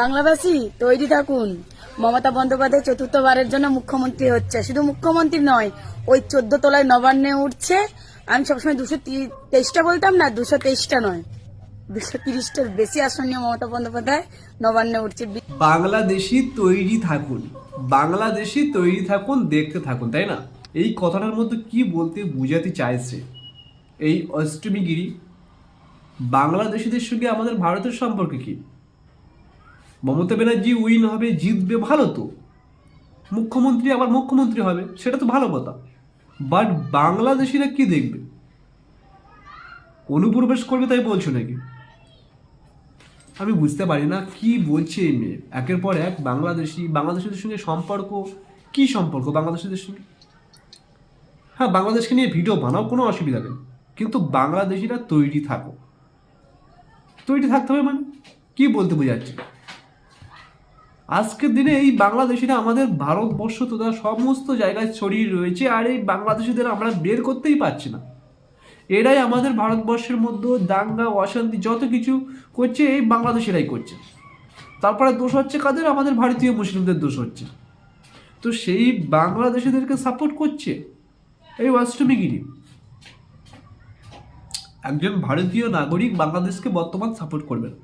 বাংলাভাষী তৈরি থাকুন। মমতা বন্দ্যোপাধ্যায় চতুর্থবারের জন্য মুখ্যমন্ত্রী হচ্ছে। শুধু মুখ্যমন্ত্রী নয়, ওই চোদ্দ তলায় নবান্নে উঠছে। আমি সবসময় দুশো তেইশটা বলতাম না, দুশো তেইশটা নয়। দুশো তিরিশটার বেশি আসন নিয়ে মমতা বন্দ্যোপাধ্যায় নবান্নে উঠছে। বাংলাদেশি তৈরি থাকুন। বাংলাদেশি তৈরি থাকুন, দেখতে থাকুন, তাই না? এই কথাটার মধ্যে কি বলতে বোঝাতে চাইছে? এই অষ্টমীগিরি বাংলাদেশিদের সঙ্গে আমাদের ভারতের সম্পর্কে কি? মমতা ব্যানার্জি উইন হবে, জিতবে ভালো তো। মুখ্যমন্ত্রী আবার মুখ্যমন্ত্রী হবে, সেটা তো ভালো কথা। বাট বাংলাদেশিরা কি দেখবে? অনুপ্রবেশ করবে তাই বলছো নাকি? আমি বুঝতে পারি না কি বলছে এই মেয়ে। একের পর এক বাংলাদেশি, বাংলাদেশিদের সঙ্গে সম্পর্ক, কি সম্পর্ক বাংলাদেশিদের সঙ্গে? হ্যাঁ বাংলাদেশকে নিয়ে ভিডিও বানাও, কোনো অসুবিধা নেই। কিন্তু বাংলাদেশিরা তৈরি থাকো। তৈরি থাকতে হবে মানে? কি বলতে বোঝাচ্ছে? আজকের দিনে এই বাংলাদেশিরা আমাদের ভারতবর্ষ তথা সমস্ত জায়গায় ছড়িয়ে রয়েছে আর এই বাংলাদেশিদের আমরা বের করতেই পারছি না। এরাই আমাদের ভারতবর্ষের মধ্যে দাঙ্গা, অশান্তি যত কিছু করছে, এই বাংলাদেশেরাই করছে। তারপরে দোষ হচ্ছে কাদের? আমাদের ভারতীয় মুসলিমদের দোষ হচ্ছে। তো সেই বাংলাদেশিদেরকে সাপোর্ট করছে এই অষ্টমীগিরি। একজন ভারতীয় নাগরিক বাংলাদেশকে বর্তমান সাপোর্ট করবে না।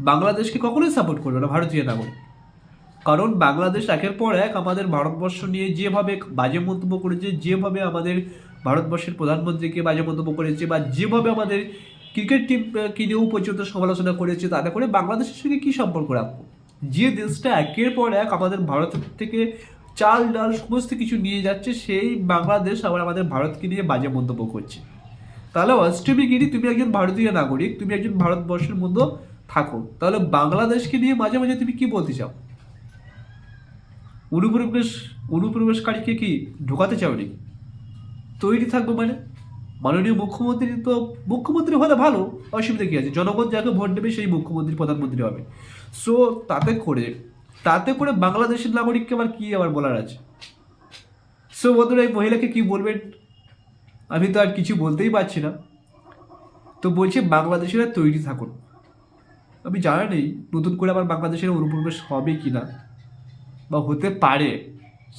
বাংলাদেশকে কখনোই সাপোর্ট করবে না ভারতীয় নাগরিক। কারণ বাংলাদেশ একের পর এক আমাদের ভারতবর্ষ নিয়ে যেভাবে বাজে মন্তব্য করেছে, যেভাবে আমাদের ভারতবর্ষের প্রধানমন্ত্রীকে বাজে মন্তব্য করেছে বা যেভাবে আমাদের ক্রিকেট টিমকে নিয়েও পর্যন্ত সমালোচনা করেছে, তাতে করে বাংলাদেশের সঙ্গে কী সম্পর্ক রাখব? যে দেশটা একের পর এক আমাদের ভারত থেকে চাল, ডাল, সমস্ত কিছু নিয়ে যাচ্ছে, সেই বাংলাদেশ আবার আমাদের ভারতকে নিয়ে বাজে মন্তব্য করছে। তাহলে অষ্টমীগিরি তুমি একজন ভারতীয় নাগরিক, তুমি একজন ভারতবর্ষের মধ্যে থাকো। তাহলে বাংলাদেশকে নিয়ে মাঝে মাঝে তুমি কি বলতে চাও? অনুপ্রবেশ, অনুপ্রবেশকারীকে কি ঢোকাতে চাও নাকি? তৈরি থাকব মানে? মাননীয় মুখ্যমন্ত্রী তো মুখ্যমন্ত্রী হলে ভালো, অসুবিধা কী আছে? জনগণ যাকে ভোট দেবে সেই মুখ্যমন্ত্রী, প্রধানমন্ত্রী হবে। সো তাতে করে তাতে করে বাংলাদেশের নাগরিককে আবার কী আবার বলার আছে? সো বন্ধুরা, এই মহিলাকে কী বলবেন? আমি তো আর কিছু বলতেই পারছি না। তো বলছে, বাংলাদেশিরা তৈরি থাকুন। আমি জানা নেই নতুন করে আবার বাংলাদেশের অনুপ্রবেশ হবে কি না বা হতে পারে।